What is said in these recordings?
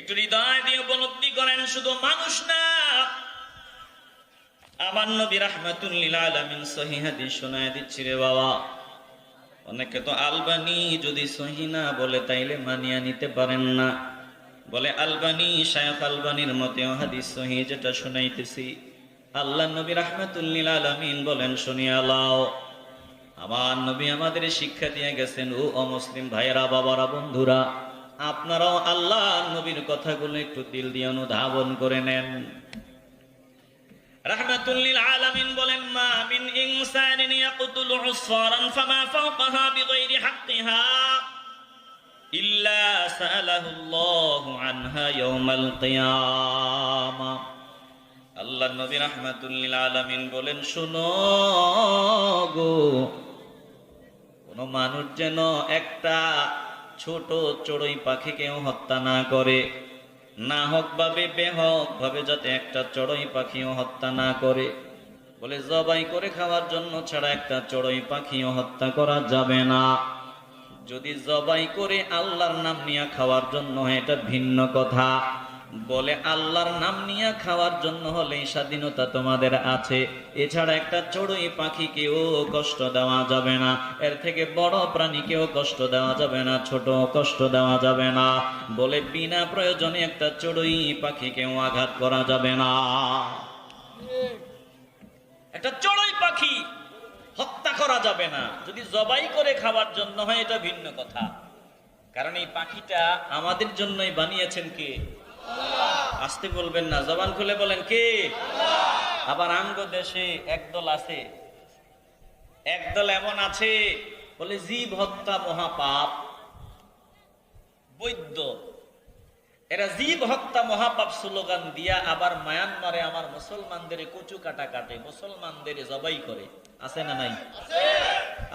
একটু হৃদয় দিয়ে উপলব্ধি করেন, শুধু মানুষ না। আমার নবী রাহমাতুল্লিল আলামিন শোনায় দিচ্ছি রে বাবা। অনেকে তো আলবানি যদি সহি না বলে, তাইলে মানিয়া নিতে পারেন না। বলে, আলবানি, শায়খ আলবানির মতেও হাদিস সহি, যেটা শোনাইতেছি। আল্লাহ নবী রাহমাতুল্লিল আলামিন বলেন, শুনিয়া লাও। আমার নবী আমাদের শিক্ষা দিয়ে গেছেন, ও অমুসলিম ভাইয়েরা, বাবারা, বন্ধুরা আপনারাও আল্লাহ নবীর কথাগুলো একটু দিল দিয়ে অনুধাবন করে নেন। রাহমাতুল্লিল আলামিন বলেন, মা মিন ইনসানিন ইয়াকতুলু উসফারান ফামা ফাওকাহা বিগাইরি হাক্কিহা ইল্লা সাআলাহু আল্লাহু আনহা ইয়াউমাল কিয়ামা। আল্লাহ নবী রাহমাতুল্লিল আলামিন বলেন, শুনো গো, কোন মানুষ যেন একটা ছোট চড়ুই পাখিকেও হত্যা না করে। না হক ভাবে বেহক, ভাবে যাতে একটা চড়ুই পাখিও হত্যা না করে। বলে, জবাই করে খাওয়ার জন্য ছাড়া একটা চড়ুই পাখিও হত্যা করা যাবে না। যদি জবাই করে আল্লাহর নাম নিয়ে খাওয়ার জন্য, এটা ভিন্ন কথা। বলে, আল্লাহর নাম নিয়ে খাওয়ার জন্য হলে স্বাধীনতা তোমাদের আছে। এছাড়া একটা চড়ুই পাখিকেও কষ্ট দেওয়া যাবে না। এর থেকে বড় প্রাণীকেও কষ্ট দেওয়া যাবে না ছোট কষ্ট দেওয়া যাবে না। বলে, বিনা প্রয়োজনে একটা চড়ুই পাখিকেও আঘাত করা যাবে না। একটা চড়ুই পাখি হত্যা করা যাবে না। যদি জবাই করে খাওয়ার জন্য হয়, এটা ভিন্ন কথা। কারণ এই পাখিটা আমাদের জন্যই বানিয়েছেন কে? আসতে বলবেন না, জবান খুলে বলেন আবার দেশে একদল আছে, একদল এমন আছে, বলে জীব হত্যা মহাপাপ, বৈদ্য। এরা জীব হত্যা মহাপাপ স্লোগান দিয়া আবার মায়ানমারে আমার মুসলমানদের কচু কাটা কাটে, মুসলমানদের জবাই করে। আছে না নাই?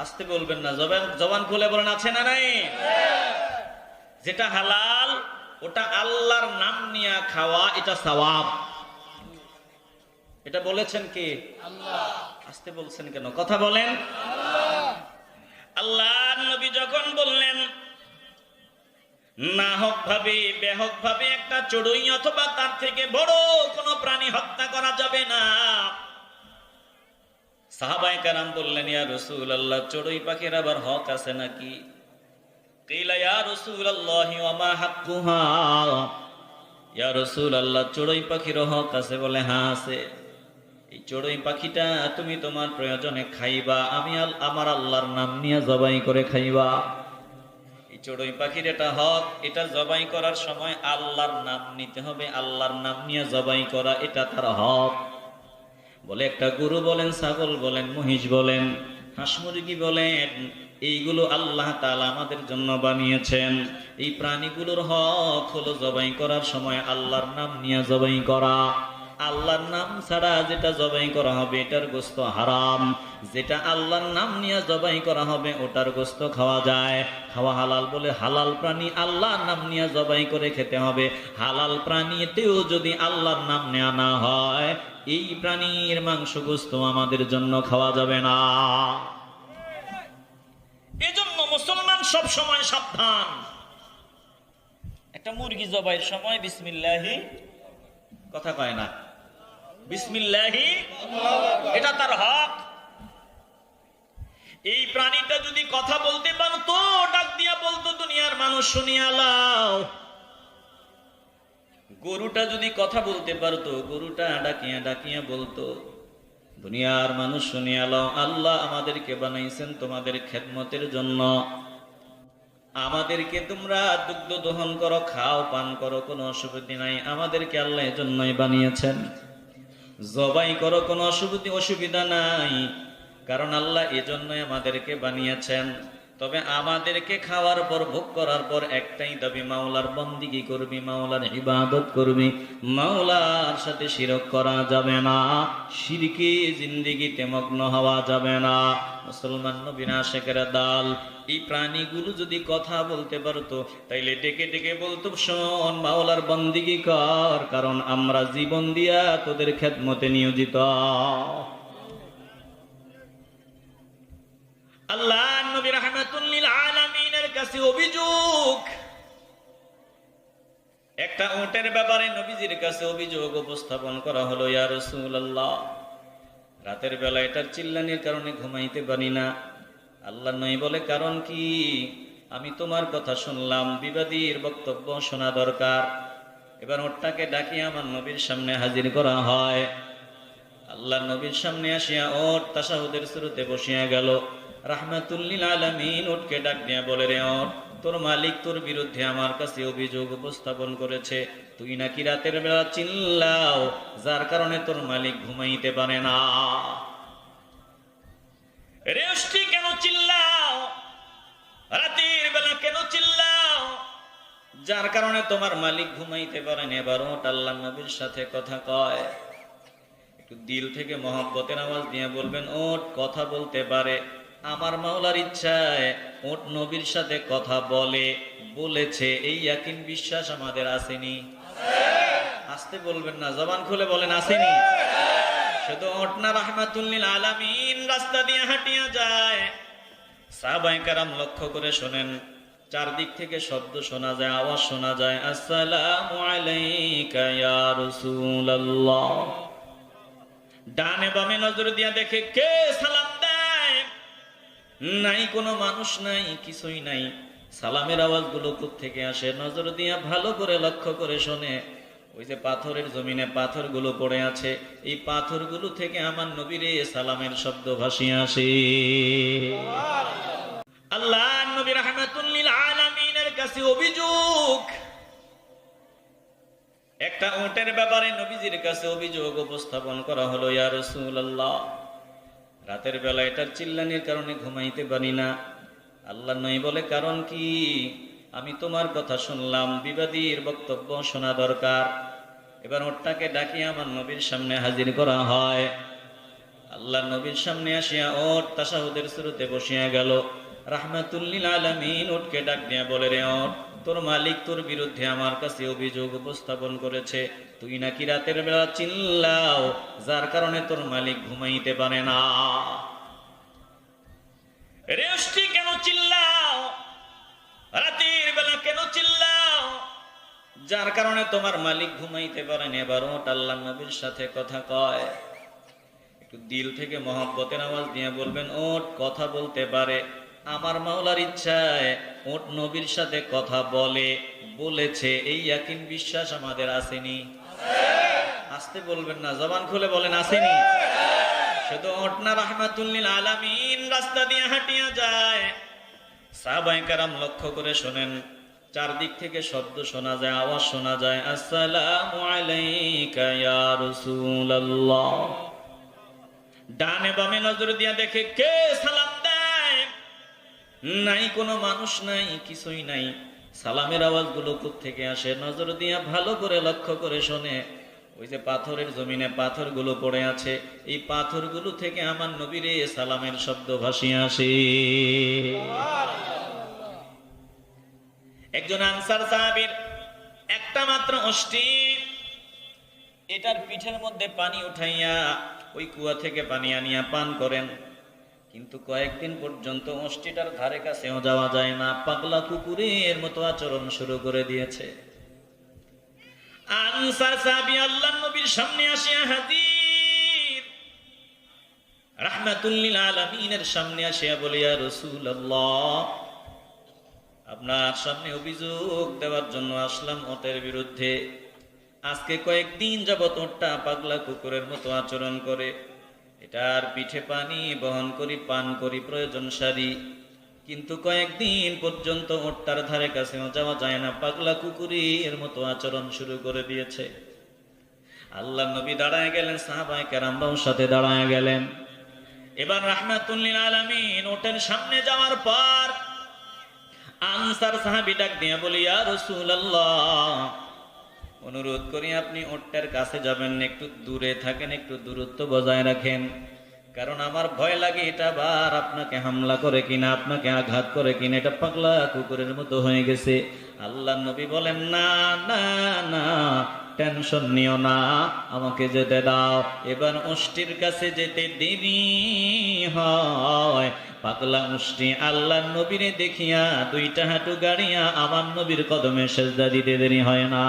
আসতে বলবেন না, জবান জবান খুলে বলেন, আছে না নাই? যেটা হালাল ওটা আল্লাহর নাম নিয়ে খাওয়া এটা সওয়াব। এটা বলেছেন কি? আসতে বলছেন কেন? কথা বলেন। আল্লাহ। নবী যখন বললেন না হোক ভাবে বেহক ভাবে একটা চড়ুই অথবা তার থেকে বড় কোনো প্রাণী হত্যা করা যাবে না। সাহাবাই কারাম বললেন ইয়া রসুল আল্লাহ চড়ুই পাখির আবার হক আছে নাকি? আল্লাহ চড়ুই পাখির হক আছে বলে হ্যাঁ আছে। এই চড়ুই পাখিটা তুমি তোমার প্রয়োজনে খাইবা, আমি আমার আল্লাহর নাম নিয়ে জবাই করে খাইবা। এই চড়ুই পাখির এটা হক, এটা জবাই করার সময় আল্লাহর নাম নিতে হবে, আল্লাহর নাম নিয়ে জবাই করা এটা তার হক। বলে একটা গরু বলেন, ছাগল বলেন, মহিষ বলেন, হাঁস মুরগি বলেন এইগুলো আল্লাহ তালা আমাদের জন্য বানিয়েছেন। এই প্রাণীগুলোর হক হলো জবাই করার সময় আল্লাহর নাম নিয়ে জবাই করা। আল্লাহর নাম ছাড়া যেটা জবাই করা হবে এটার গোস্ত হারাম। যেটা আল্লাহর নাম নিয়ে জবাই করা হবে ওটার গোস্ত খাওয়া যায়। খাওয়া হালাল বলে হালাল প্রাণী আল্লাহর নাম নিয়ে জবাই করে খেতে হবে। হালাল প্রাণীতেও যদি আল্লাহর নাম নেওয়া না হয়, এই প্রাণীর মাংস গোস্ত আমাদের জন্য খাওয়া যাবে না। এজন্য মুসলমান সব সময় সাবধান। একটা মুরগি জবাইয়ের সময় বিসমিল্লাহি কথা কয় না। বিসমিল্লাহি, এটা তার হক। এই প্রাণীটা যদি কথা বলতে পারতো, ডাক দিয়া বলতো, দুনিয়ার মানুষ শুনিয়া লাও। গরুটা যদি কথা বলতে পারতো, গরুটা ডাকিয়া ডাকিয়া বলতো। দুনিয়ার মানুষ শুনিয়াল আল্লাহ আমাদেরকে বানাইছেন তোমাদের খেদমতের জন্য। আমাদেরকে তোমরা দুগ্ধ দহন করো, খাও, পান করো, কোনো অসুবিধা নাই। আমাদেরকে আল্লাহ জন্যই বানিয়েছেন। জবাই করো, কোনো অসুবিধা অসুবিধা নাই। কারণ আল্লাহ এজন্যই আমাদেরকে বানিয়েছেন। তবে আমাদেরকে খাওয়ার পর, ভোগ করার পর একটাই দাবি, মাওলার বন্দিগি করবি, মাওলার ইবাদত করবি, মাওলার সাথে শিরক করা যাবে না, শিরকে জিন্দিগিতে মগ্ন হওয়া যাবে না। মুসলমান নবীনা শেখের দাল, এই প্রাণীগুলো যদি কথা বলতে পারতো, তাইলে ডেকে ডেকে বলতো, শোন, মাওলার বন্দিগি কর, কারণ আমরা জীবন দিয়া তোদের খেদমতে নিয়োজিত। আল্লাহ কাছে অভিযোগ। একটা ব্যাপারে নবীজির কাছে অভিযোগ উপস্থাপন করা হলো রাতের বেলা এটার চিল্লানির কারণে ঘুমাইতে পারি না। আল্লাহ নই বলে, কারণ কি? আমি তোমার কথা শুনলাম, বিবাদীর বক্তব্য শোনা দরকার। এবার ওরটাকে ডাকিয়ে আমার নবীর সামনে হাজির করা হয়। আল্লাহ নবীর সামনে আসিয়া ওর তাসাহুদের শুরুতে বসিয়া গেল। রাহমাতুল্লিল আলামিন ওটকে ডাক দিয়া বলে রে ওর তোর মালিক তোর বিরুদ্ধে আমার কাছে অভিযোগ উপস্থাপন করেছে। তুই নাকি রাতের বেলা চিল্লাও, যার কারণে তোর মালিক ঘুমাইতে পারে না। রেষ্টি কেন চিল্লাও? রাতের বেলা কেন চিল্লাও? যার কারণে তোমার মালিক ঘুমাইতে পারেন। এবার ওট আল্লাহ নবীর সাথে কথা কয়। একটু দিল থেকে মহব্বতের আওয়াজ দিয়ে বলবেন ওট কথা বলতে পারে। আমার মাওলার ইচ্ছায় ওট নবীর সাথে কথা বলে বলেছে এই ইয়াকিন বিশ্বাস আমাদের আসেনি। আসতে বলবেন না জবান খুলে বলেন আসেনি। শুধু ওটনা রাহমাতুল্লিল আলামিন রাস্তা দিয়ে হাঁটিয়া যায়। সাহাবায়ে কারাম লক্ষ্য করে শোনেন চারদিক থেকে শব্দ শোনা যায় আওয়াজ শোনা যায় আসসালামু আলাইকা ইয়া রাসূলুল্লাহ। ডানে বামে নজর দিয়া দেখে কে সালাম নাই, কোনো মানুষ নাই, কিছুই নাই। সালামের আওয়াজগুলো থেকে আসে? নজর দিয়া ভালো করে লক্ষ্য করে শোনে, ওই যে পাথরের জমিনে পাথরগুলো পড়ে আছে, এই পাথরগুলো থেকে আমার নবীরে সালামের শব্দ ভাসিয়ে আসে। আল্লাহ নবী রহমাতুল্লিল আলামিনের কাছে অভিযোগ। একটা ওটের ব্যাপারে নবীজির কাছে অভিযোগ উপস্থাপন করা হলো, ইয়া রাসূলুল্লাহ রাতের বেলা এটার চিল্লানির কারণে ঘুমাইতে পারি না। আল্লাহ নই বলে, কারণ কি? আমি তোমার কথা শুনলাম, বিবাদীর বক্তব্য শোনা দরকার। এবার ওরটাকে ডাকিয়ে আমার নবীর সামনে হাজির করা হয়। আল্লাহ নবীর সামনে আসিয়া ওট তাসাহুদের শুরুতে বসিয়া গেল। রাহমাতুল্লিল আলামিন ওটকে ডাক দিয়া বলে রে ওট তোর মালিক তোর বিরুদ্ধে আমার কাছে অভিযোগ উপস্থাপন করেছে। তুই নাকি রাতের বেলা চিল্লাও, যার কারণে তোর মালিক ঘুমাইতে পারে না। রেষ্টি কেন চিল্লাও? রাতের বেলা কেন চিল্লাও? যার কারণে তোমার মালিক ঘুমাইতে পারেন এবার ওট আল্লাহ নবীর সাথে কথা কয়। একটু দিল থেকে মহব্বতের আওয়াজ দিয়ে বলবেন ওট কথা বলতে পারে। আমার মাওলার ইচ্ছায় ওট নবীর সাথে কথা বলে, বলেছে, এই ইয়াকিন বিশ্বাস আমাদের আসেনি। আসতে বলবেন না, জবান খুলে বলেন, আসেনি। শুধু ওটনা রাহমাতুল্লিল আলামিন রাস্তা দিয়ে হাঁটিয়া যায়। কারাম লক্ষ্য করে শোনেন, চারদিক থেকে শব্দ শোনা যায়, আওয়াজ শোনা যায়, আসসালামু আলাইকা ইয়া রাসূলুল্লাহ। ডানে বামে নজর দিয়া দেখে কে সালাম নাই, কোনো মানুষ নাই, কিছুই নাই। সালামের আওয়াজগুলো থেকে আসে? নজর দিয়া ভালো করে লক্ষ্য করে শোনে, ওই যে পাথরের জমিনে পাথরগুলো পড়ে আছে, এই পাথরগুলো থেকে আমার নবীরে সালামের শব্দ ভাসিয়ে আসে। একজন আনসার সাহাবীর একটা মাত্র অষ্টি এটার পিঠের মধ্যে পানি উঠাইয়া ওই কুয়া থেকে পানি আনিয়া পান করেন। কিন্তু কয়েকদিন পর্যন্ত অষ্টিটার ধারে কাছেও যাওয়া যায় না। পাগলা কুকুরের মতো আচরণ শুরু করে দিয়েছে। সামনে আসিয়া হাজির। রাহমাতুল্লিল আলামিনের সামনে আসিয়া বলিয়া রাসূলুল্লাহ, আপনার সামনে অভিযোগ দেওয়ার জন্য আসলাম ওটের বিরুদ্ধে। আজকে কয়েকদিন যাবত ওটটা পাগলা কুকুরের মতো আচরণ করে। এটার পিঠে পানি বহন করি, পান করি, প্রয়োজন সারি। কিন্তু কয়েকদিন পর্যন্ত ওটটার ধারে কাছেও যাওয়া যায় না, পাগলা কুকুরি এর মতো আচরণ শুরু করে দিয়েছে। আল্লাহ নবী দাঁড়ায় গেলেন, সাহাবায় কেরামরাও সাথে দাঁড়ায় গেলেন। এবার রাহমাতুল্লিল আলামিন ওটের সামনে যাওয়ার পর আনসার সাহাবি ডাক দিয়া বলি, ইয়া অনুরোধ করি আপনি ওটটার কাছে যাবেন, একটু দূরে থাকেন, একটু দূরত্ব বজায় রাখেন। কারণ আমার ভয় লাগে এটা বার আপনাকে হামলা করে কিনা, আপনাকে আঘাত করে কিনা, এটা পাগলা কুকুরের মতো হয়ে গেছে। আল্লাহ নবী বলেন, না না না টেনশন নিও না আমাকে যেতে দাও। এবার মুষ্টির কাছে যেতে দেরি হয়। পাতলা মুষ্টি আল্লাহ নবীরে দেখিয়া দুইটা হাঁটু গাড়িয়া আমার নবীর কদমে সেজদা দিতে দেরি হয় না।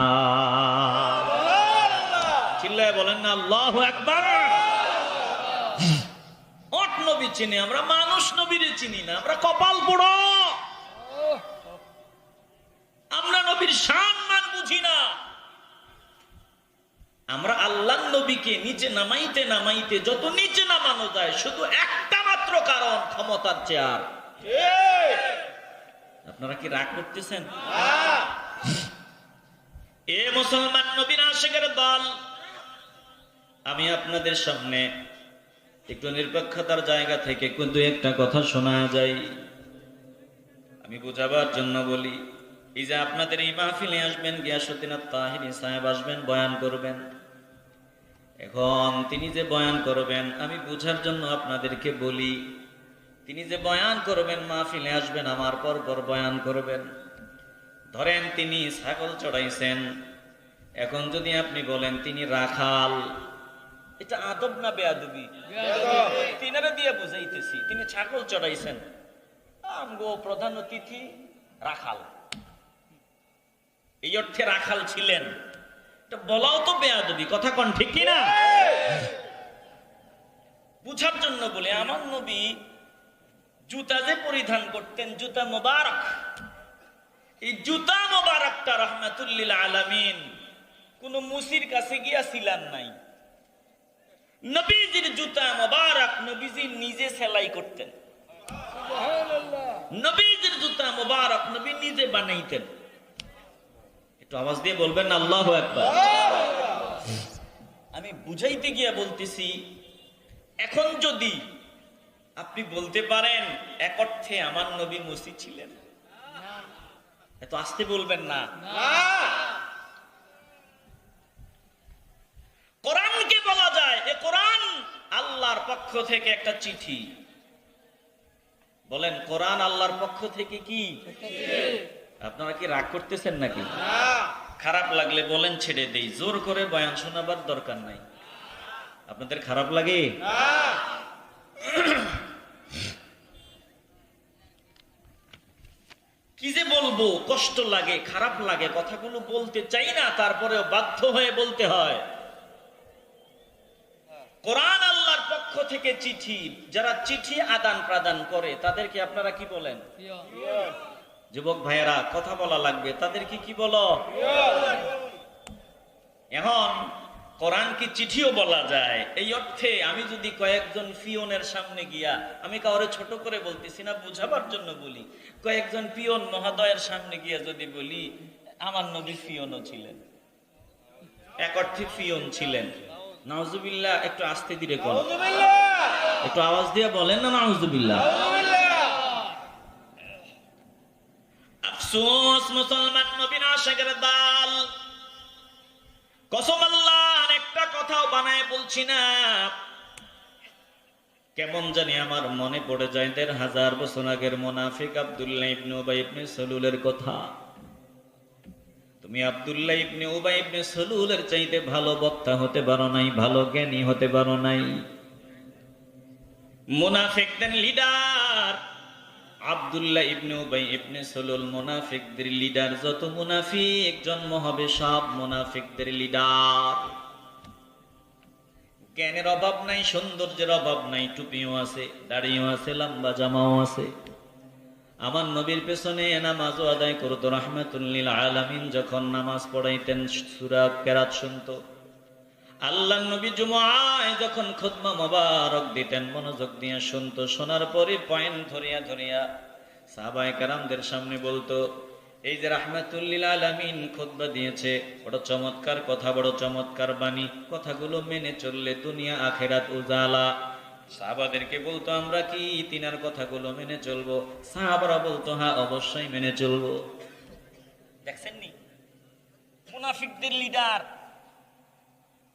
চিল্লায় বলেন না আল্লাহ একবার অট নবী চিনি আমরা মানুষ নবীরে চিনি না আমরা কপাল পোড়ো আমরা নবীর সম্মান বুঝি না। আমরা আল্লাহ নবীকে নিচে নামাইতে নামাইতে যত নিচে নামানো যায় শুধু একটা মাত্র কারণ ক্ষমতার চেয়ার। আপনারা কি রাগ করতেছেন? এ মুসলমান নবীর আশেকের দল আমি আপনাদের সামনে একটু নিরপেক্ষতার জায়গা থেকে কিন্তু একটা কথা শোনা যায়। আমি বোঝাবার জন্য বলি এই যে আপনাদের এই মাহফিলে আসবেন গিয়াসুদ্দিন তাহিনী সাহেব আসবেন বয়ান করবেন। এখন তিনি যে বয়ান করবেন আমি বুঝার জন্য আপনাদেরকে বলি তিনি যে বয়ান করবেন মাহফিলে আসবেন আমার পর পর বয়ান করবেন। ধরেন তিনি ছাগল চড়াইছেন এখন যদি আপনি বলেন তিনি রাখাল এটা আদব না বেয়াদবি। তিনারা দিয়ে বুঝাইতেছি তিনি ছাগল চড়াইছেন। আমগো প্রধান অতিথি রাখাল। এই অর্থে রাখাল ছিলেন। এটা বলাও তো বেয়াদবি কথা কন ঠিক না বুঝার জন্য বলে আমার নবী জুতা যে পরিধান করতেন জুতা মোবারক। এই জুতা মোবারকটা রহমাতুল্লিল আলামিন কোন মুসির কাছে গিয়াছিলেন নাই। নবীজির জুতা মোবারক নবীজি নিজে সেলাই করতেন। নবীজির জুতা মোবারক নবী নিজে বানাইতেন। একটু আওয়াজ দিয়ে বলবেন আল্লাহ একবার আমি বুঝাইতে গিয়া বলতেছি, এখন যদি আপনি বলতে পারেন, এক অর্থে আমার নবী মসি ছিলেন। এত আসতে বলবেন না। কোরআনকে বলা যায়, এ কোরআন আল্লাহর পক্ষ থেকে একটা চিঠি। বলেন, কোরআন আল্লাহর পক্ষ থেকে কি? আপনারা কি রাগ করতেছেন নাকি? খারাপ লাগলে বলেন ছেড়ে দেই। জোর করে বয়ান শোনাবার দরকার নাই। আপনাদের খারাপ লাগে? কি যে বলব কষ্ট লাগে খারাপ লাগে কথাগুলো বলতে চাই না তারপরেও বাধ্য হয়ে বলতে হয়। কোরআন আল্লাহর পক্ষ থেকে চিঠি যারা চিঠি আদান প্রদান করে তাদেরকে আপনারা কি বলেন? যুবক ভাইয়েরা কথা বলা লাগবে। তাদেরকে কি বলো? এখন কোরআন কি চিঠিও বলা যায়। এই অর্থে আমি যদি কয়েকজন পিয়নের সামনে গিয়া আমি কাউরে ছোট করে বলতেছি না বুঝাবার জন্য বলি। কয়েকজন পিয়ন মহোদয়ের সামনে গিয়া যদি বলি আমার নবী পিয়নও ছিলেন। এক অর্থে পিয়ন ছিলেন। নাউজুবিল্লাহ একটু আস্তে ধীরে কর। একটু আওয়াজ দিয়ে বলেন না নাউজুবিল্লাহ। আফসোস, মুসলমান নবীন দাল। কসম আল্লাহর একটা কথাও বানায় বলছি না। কেমন জানি আমার মনে পড়ে যায়, দেড় হাজার বছর আগের মোনাফিক আব্দুল্লাহ ইবনে উবাই ইবনে সলুলের কথা। তুমি আব্দুল্লাহ ইবনে উবাই ইবনে সলুলের চাইতে ভালো বক্তা হতে পারো নাই, ভালো জ্ঞানী হতে পারো নাই। মুনাফিকদের লিডার আব্দুল্লাহ ইবনে উবাই ইবনে সলুল মুনাফিকদের লিডার, যত মুনাফিক জন্ম হবে সব মুনাফিকদের লিডার। জ্ঞানের অভাব নাই, সৌন্দর্যের অভাব নাই, টুপিও আছে, দাড়িও আছে, লম্বা জামাও আছে। আমার নবীর পেছনে নামাজও আদায় করতো, রহমাতুল্লিল আলামিন যখন নামাজ পড়াইতেন সুরা কেরাত শুনতো। আল্লাহ নবী জুমায় যখন খুতমা মোবারক দিতেন, মনোযোগ দিয়ে শুনতো, শোনার পরে পয়েন্ট ধরিয়া ধরিয়া সাহাবায়ে কারামদের সামনে বলতো, এই যে রাহমাতুল্লিল আলামিন খুতবা দিয়েছে, বড় চমৎকার কথা, বড় চমৎকার বাণী, কথাগুলো মেনে চললে দুনিয়া আখেরাত উজালা। সাহাবাদেরকে বলতো, আমরা কি তিনার কথাগুলো মেনে চলবো? সাহাবারা বলতো হ্যাঁ অবশ্যই মেনে চলবো। দেখছেন নি মুনাফিকদের লিডার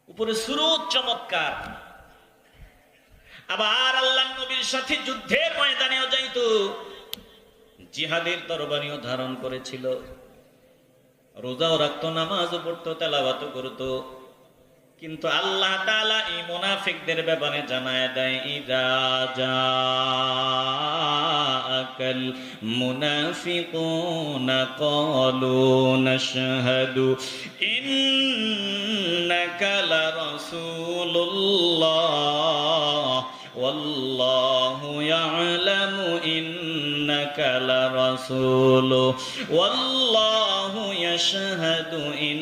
উপরে সুরত চমৎকার। আবার আল্লাহ নবীর সাথে যুদ্ধের ময়দানেও যাইত। জিহাদের তরবারিও ধারণ করেছিল। রোজাও রাখতো, নামাজও পড়তো তেলাবাতও করতো। কিন্তু আল্লাহ তাআলা এই মুনাফিকদের ব্যাপারে জানায় দেয় ইদা জাআকাল মুনাফিকুনা ক্বালু নাশহাদু ইন্নাকা লারাসূলুল্লাহ والله يعلم إنك لرسوله والله يشهد إن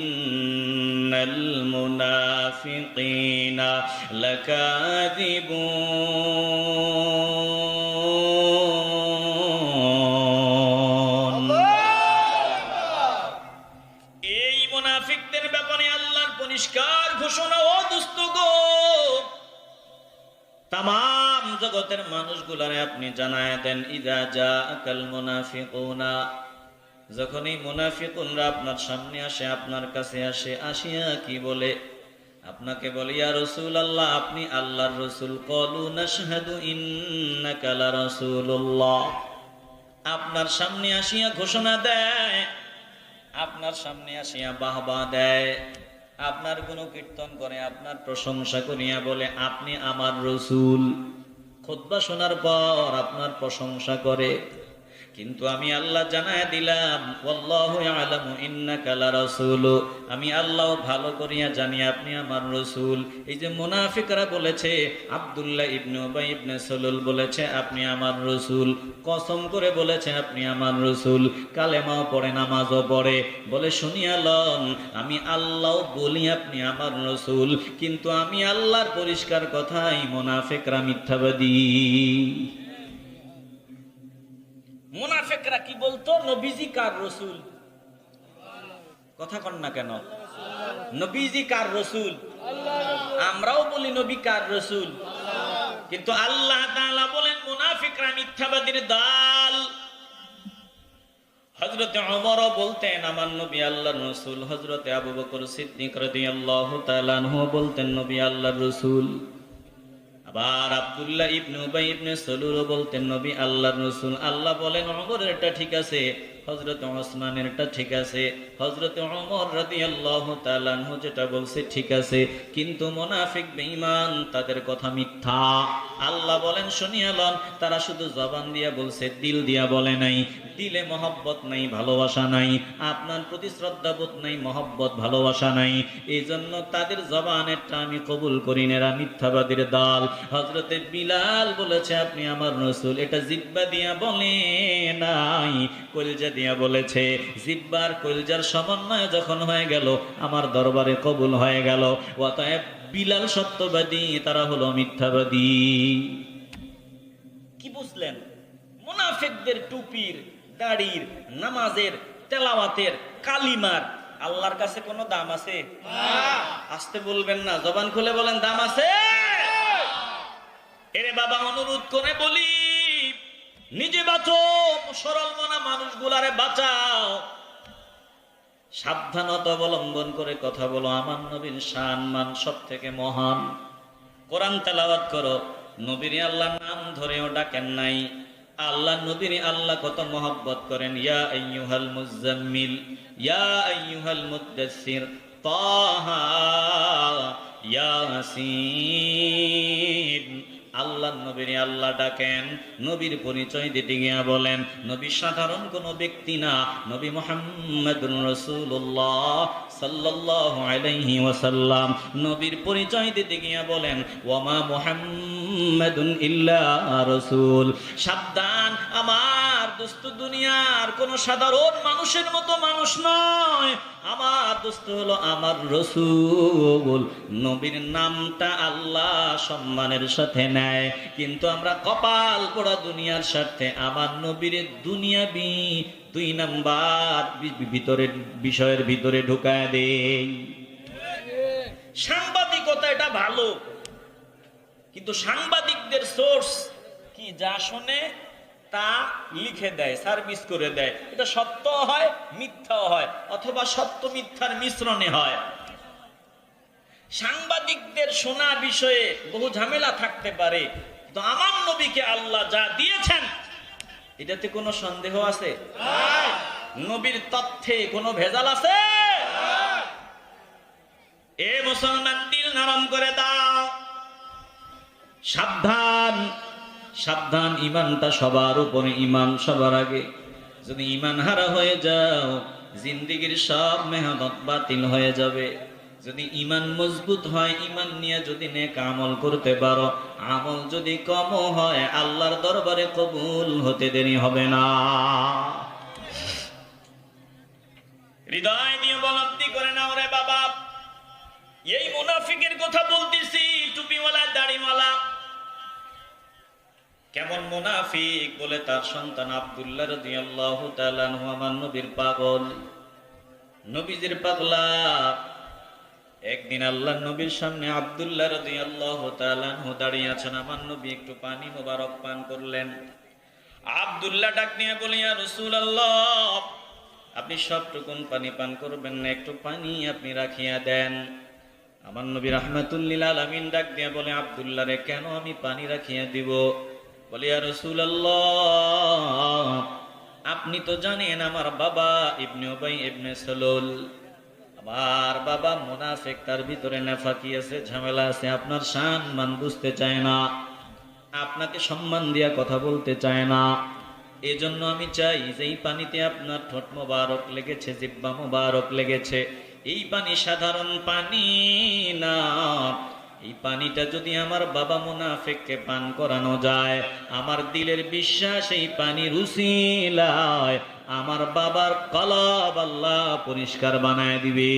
المنافقين لكاذبون এই মুনাফিকদের ব্যাপারে আল্লাহর পরিষ্কার ঘোষণা ও দুস্থ গো তাম জগতের মানুষগুলারে আপনি জানায় দেন ইদা যা আকাল মুনাফিকুনা যখন এই মুনাফিকুনরা আপনার সামনে আসে, আপনার কাছে আসে, আসিয়া কি বলে? আপনাকে বলে, ইয়া রসুল আল্লাহ আপনি আল্লাহর রসুল। কলু নাশহাদু ইন্নাকা রাসূলুল্লাহ। আপনার সামনে আসিয়া ঘোষণা দেয়, আপনার সামনে আসিয়া বাহবা দেয়, আপনার গুণ কীর্তন করে, আপনার প্রশংসা করিয়া বলে, আপনি আমার রসুল। খোদ্া শোনার পর আপনার প্রশংসা করে। কিন্তু আমি আল্লাহ জানায় দিলাম আমি আল্লাহ ভালো করিয়া জানি আপনি আমার রসুল। এই যে মুনাফিকরা বলেছে, আব্দুল্লাহ ইবনে উবাই ইবনে সলুল বলেছে, আপনি আমার রসুল। কসম করে বলেছে, আপনি আমার রসুল। কালেমাও পড়ে, নামাজও পড়ে। বলে, শুনিয়া লন, আমি আল্লাহ বলি আপনি আমার রসুল, কিন্তু আমি আল্লাহর পরিষ্কার কথাই মুনাফিকরা মিথ্যাবাদী। মুনাফেকরা কি বলতো? নবীজি কার রসুল? কথা কন না কেন? নবীজি কার রসুল? আমরাও বলি নবী কার রসুল? কিন্তু আল্লাহ বলেন, মুনাফিকরা মিথ্যাবাদীর দল। হজরতে ওমরও বলতেন, আমার নবী আল্লাহর রসুল। হজরতে আবু বকর সিদ্দিক রাদিয়াল্লাহু তাআলা বলতেন, নবী আল্লাহর রসুল। আবার আবদুল্লাহ ইবনে উবাই ইবনে সলুরও বলতেন, নবী আল্লাহর রসুল, আল্লাহ বলেন, অমরেরটা ঠিক আছে হজরত ওসমানেরটা ঠিক আছে। হজরত অমর রাদিয়াল্লাহু তাআলা আনহু যেটা বলছে ঠিক আছে। কিন্তু মুনাফিক, বেঈমান, তাদের কথা মিথ্যা। আল্লাহ বলেন, শুনিয়া লন, তারা শুধু জবান দিয়া বলছে, দিল দিয়া বলে নাই। দিলে মহব্বত নাই, ভালোবাসা নাই। আপনার প্রতি শ্রদ্ধাবোধ নাই, মহব্বত, ভালোবাসা নাই। এই জন্য তাদের জবানেরটা আমি কবুল করি না, এরা মিথ্যাবাদীর দল। হজরতে বিলাল বলেছে, আপনি আমার রসুল, এটা জিব্বা দিয়া বলে নাই। কলজা দিয়া বলেছে জিব্বার কলজার সমন্বয় যখন হয়ে গেল আমার দরবারে কবুল হয়ে গেল। অতএব বিলাল সত্যবাদী তারা হলো মিথ্যাবাদী। কি বুঝলেন? মুনাফিকদের টুপির দাড়ির নামাজের তেলাওয়াতের কালিমার আল্লাহর কাছে কোনো দাম আছে? আসতে বলবেন না জবান খুলে বলেন দাম আছে? এরে বাবা অনুরোধ করে বলি। নিজে বাঁচো, সরল মনা মানুষগুলারে বাঁচাও। সাবধানতা অবলম্বন করে কথা বলো, আমার নবীর শান মান সব থেকে মহান। কোরআন তেলাওয়াত করো, নবীর আল্লাহ নাম ধরেও ডাকেন নাই। আল্লাহ, নবীর আল্লাহ কত মহব্বত করেন, ইয়া আইয়ুহাল মুজাম্মিল, ইয়া আইয়ুহাল মুদ্দাসসির তাহা ইয়াসিন। আল্লাহ নবীর আল্লাহ ডাকেন, নবীর পরিচয় দিতে গিয়া বলেন, নবী সাধারণ কোন ব্যক্তি না, নবী মোহাম্মদ রসুল্লাহ সাল্লাহ আলাইহি ওয়াসাল্লাম। নবীর পরিচয় দিতে গিয়া বলেন ওমা মোহাম্মদ ইল্লা রসুল। সাবধান, আমার দোস্ত দুনিয়ার কোন সাধারণ মানুষের মতো মানুষ নয়। আমার দোস্ত হলো আমার রসুল। নবীর নামটা আল্লাহ সম্মানের সাথে নেয়। কিন্তু আমরা কপাল পোড়া দুনিয়ার স্বার্থে আমার নবীর দুনিয়াবি দুই নাম্বার ভিতরের বিষয়ের ভিতরে ঢুকায় দেই। সাংবাদিকতা এটা ভালো। কিন্তু সাংবাদিকদের সোর্স কি? যা শোনে তা লিখে দেয় সার্ভিস করে দেয়। এটা সত্য হয় মিথ্যাও হয় অথবা সত্য মিথ্যার মিশ্রণে হয়। সাংবাদিকদের শোনা বিষয়ে বহু ঝামেলা থাকতে পারে তো আমার নবীকে আল্লাহ যা দিয়েছেন এটাতে কোনো সন্দেহ আছে? নবীর তথ্যে কোনো ভেজাল আছে? এ মুসলমান দিল নরম করে দাও। সাবধান। সাবধান ইমানটা সবার উপরে ইমান সবার আগে। যদি ইমান হারা হয়ে যাও, জিন্দিগির সব মেহনত বাতিল হয়ে যাবে। যদি ইমান মজবুত হয় ইমান নিয়ে যদি নেক আমল করতে পারো, আমল যদি কম হয়, আল্লাহর দরবারে কবুল হতে দেরি হবে না। হৃদয় দিয়ে বলব্দি করে নাও রে বাবা। এই মুনাফিকের কথা বলতেছি, টুপিওয়ালা, দাড়িওয়ালা। কেমন মুনাফিক বলে তার সন্তান আবদুল্লাহ তাআলা আনহু, আমার নবীর পাগল। নবীজির পাগলা। একদিন আল্লাহ নবীর সামনে আবদুল্লাহ রাদিয়াল্লাহু তাআলা আনহু দাঁড়িয়ে আছেন, আমার নবী একটু পানি মোবারক পান করলেন। আব্দুল্লাহ ডাক নিয়ে বলে, ইয়া আল্লাহ আপনি সবটুকুন পানি পান করবেন না, একটু পানি আপনি রাখিয়া দেন। আমার নবী রাহমাতুল্লিল আলামিন ডাক দিয়ে বলে, আব্দুল্লাহ রে, কেন আমি পানি রাখিয়া দিব? বলে রাসূলুল্লাহ, আপনি তো জানেন আমার বাবা ইবনে উবাই ইবনে সালুল। আমার বাবা মুনাফিক, তার ভিতরে নেফাকি আছে, ঝামেলা আছে, আপনার শান মান বুঝতে চায় না। আপনাকে সম্মান দিয়া কথা বলতে চায় না। এজন্য আমি চাই যে এই পানিতে আপনার ঠোঁট মোবারক লেগেছে, জিব্বা মোবারক লেগেছে। এই পানি সাধারণ পানি না। এই পানিটা যদি আমার বাবা মুনাফেককে পান করানো যায়, আমার দিলের বিশ্বাস এই পানি রুসিলায় আমার বাবার কলব আল্লাহ পরিষ্কার বানায় দিবে।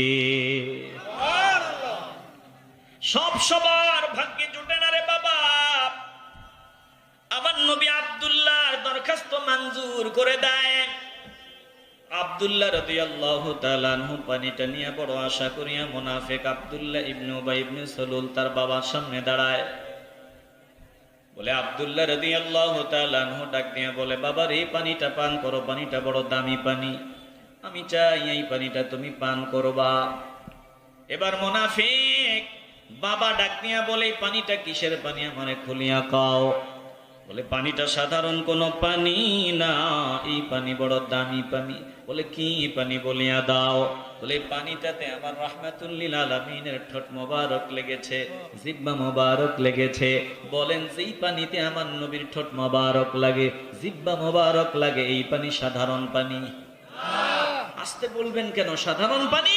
সব সবার ভাগ্যে জুটে না রে বাবা। আমার নবী আব্দুল্লাহর দরখাস্ত মঞ্জুর করে দেয়। আব্দুল্লাহ রাদিয়াল্লাহু তাআলা আনহু পানিটা নিয়ে বড় আশা করিয়া মুনাফিক আব্দুল্লাহ ইবনে উবাই ইবনে সালুল তার বাবার সামনে দাঁড়ায়। বলে, আব্দুল্লাহ রাদিয়াল্লাহু তাআলা আনহু ডাক দিয়ে বলে বাবার এই পানিটা পান করো, পানিটা বড় দামি পানি। আমি চাই এই পানিটা তুমি পান করবা। এবার মুনাফিক বাবা ডাক দিয়া বলে পানিটা কিসের পানি? আমারে খুলিয়া কাও বলে, পানিটা সাধারণ কোনো পানি না, এই পানি বড় দামি পানি। বলে, কি পানি বলিয়া দাও? বলে পানিটাতে আমার রহমাতুল্লিল আলমিনের ঠোঁট মোবারক লেগেছে, জিব্বা মোবারক লেগেছে। বলেন, যেই পানিতে আমার নবীর ঠোঁট মোবারক লাগে, জিব্বা মোবারক লাগে, এই পানি সাধারণ পানি। আসতে বলবেন কেন, সাধারণ পানি?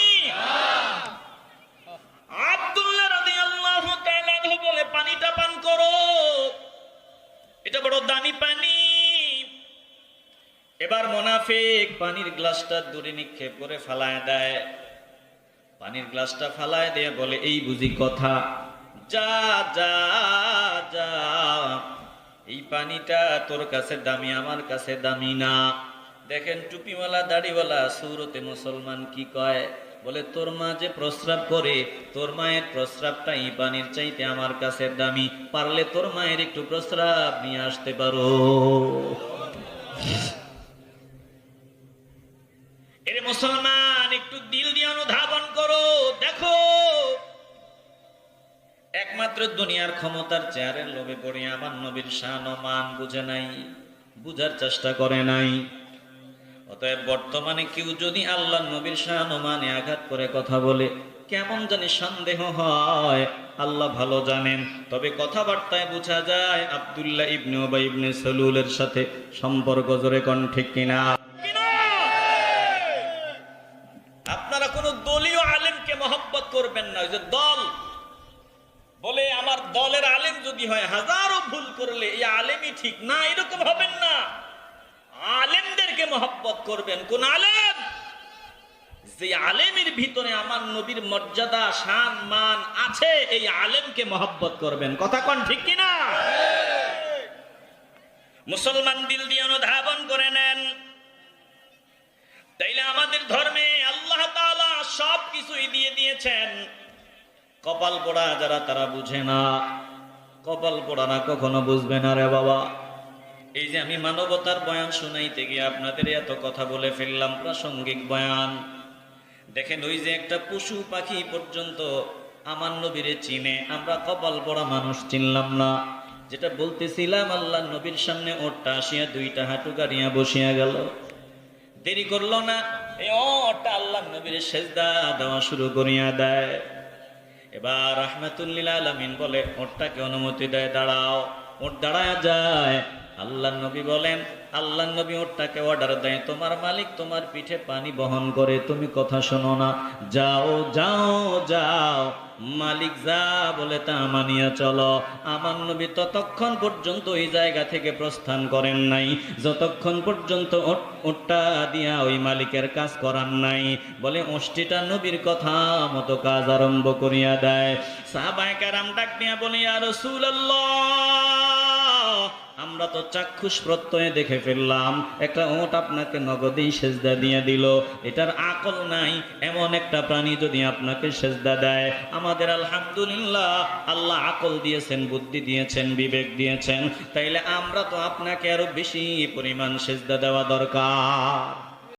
দামি পানি। এবার মোনাফিক পানির গ্লাসটা দূরে নিক্ষেপ করে ফালায় দেয়। পানির গ্লাসটা ফালায় দিয়ে বলে, এই বুঝি কথা। যা যা যা। এই পানিটা তোর কাছে দামি, আমার কাছে দামি না। দেখেন টুপিওয়ালা, দাড়িওয়ালা, সুরতে মুসলমান কি কয়? বলে, তোর মা যে প্রস্রাব করে, তোর মায়ের প্রস্রাবটা এই পানির চাইতে আমার কাছে দামি। পারলে তোর মায়ের একটু প্রস্রাব নিয়ে আসতে পারো। এরে মুসলমান, একটু দিল দিয়ে অনুধাবন করো। দেখো, একমাত্র দুনিয়ার ক্ষমতার চেয়ারের লোভে পড়ে আমার নবীর শান মান বুঝে নাই, বুঝার চেষ্টা করে নাই। অতএব বর্তমানে কেউ যদি আল্লাহ নবীর শাহ মানে আঘাত করে কথা বলে, কেমন জানি সন্দেহ হয়। আল্লাহ ভালো জানেন, তবে কথাবার্তায় বোঝা যায় আব্দুল্লাহ ইবনে ওবাই ইবনে সলুলের সাথে সম্পর্ক জোরে কোন ঠিক কিনা? আপনারা কোন দলীয় আলেমকে মহব্বত করবেন না যে দল। বলে, আমার দলের আলেম যদি হয়, হাজারো ভুল করলে এই আলেমই ঠিক না, এরকম হবেন না। আলেমদেরকে মহব্বত করবেন, কোন আলেম যে আলেমের ভিতরে আমার নবীর মর্যাদা, শান, মান আছে, এই আলেমকে মহব্বত করবেন। কথা কোন ঠিক কিনা? মুসলমান দিল দিয়ে অনুধাবন করে নেন। তাইলে আমাদের ধর্মে আল্লাহ তাআলা সব কিছুই দিয়ে দিয়েছেন। কপাল পোড়া যারা তারা বুঝে না। কপাল পোড়া না কখনো বুঝবে না রে বাবা। এই যে আমি মানবতার বয়ান শুনাইতে গিয়ে আপনাদের এত কথা বলে ফেললাম, প্রাসঙ্গিক বয়ান। দেখেন ওই যে একটা পশু পাখি পর্যন্ত আমার নবীরে চিনে, আমরা কপাল পড়া মানুষ চিনলাম না। যেটা বলতেছিলাম, আল্লাহ নবীর সামনে ওরটা আসিয়া দুইটা হাঁটু গাড়িয়া বসিয়া গেল। দেরি করল না, এই ওটা আল্লাহ নবীর সেজদা দেওয়া শুরু করিয়া দেয়। এবার রাহমাতুল্লিল আলামিন বলে, ওরটাকে অনুমতি দেয়, দাঁড়াও। ওর দাঁড়ায় যায় আল্লাহ নবী বলেন, আল্লাহ নবী ওরটাকে অর্ডার দেয়, তোমার মালিক তোমার পিঠে পানি বহন করে, তুমি কথা শোনো না। যাও যাও যাও, মালিক যা বলে তা মানিয়া চলো। আমার নবী ততক্ষণ পর্যন্ত ওই জায়গা থেকে প্রস্থান করেন নাই। যতক্ষণ পর্যন্ত ওট- ওটটা দিয়া ওই মালিকের কাজ করার নাই, বলে অষ্টিটা নবীর কথা মতো কাজ আরম্ভ করিয়া দেয়। সাহাবায়ে কারাম ডাক দিয়া বলি আর আমরা তো চাক্ষুষ প্রত্যয়ে দেখে ফেললাম, একটা ওট আপনাকে নগদেই সেজদা দিয়ে দিল। এটার আকল নাই, এমন একটা প্রাণী যদি আপনাকে সেজদা দেয়। আমাদের আলহামদুলিল্লাহ, আল্লাহ আকল দিয়েছেন, বুদ্ধি দিয়েছেন, বিবেক দিয়েছেন। তাইলে আমরা তো আপনাকে আরও বেশি পরিমাণ সেজদা দেওয়া দরকার।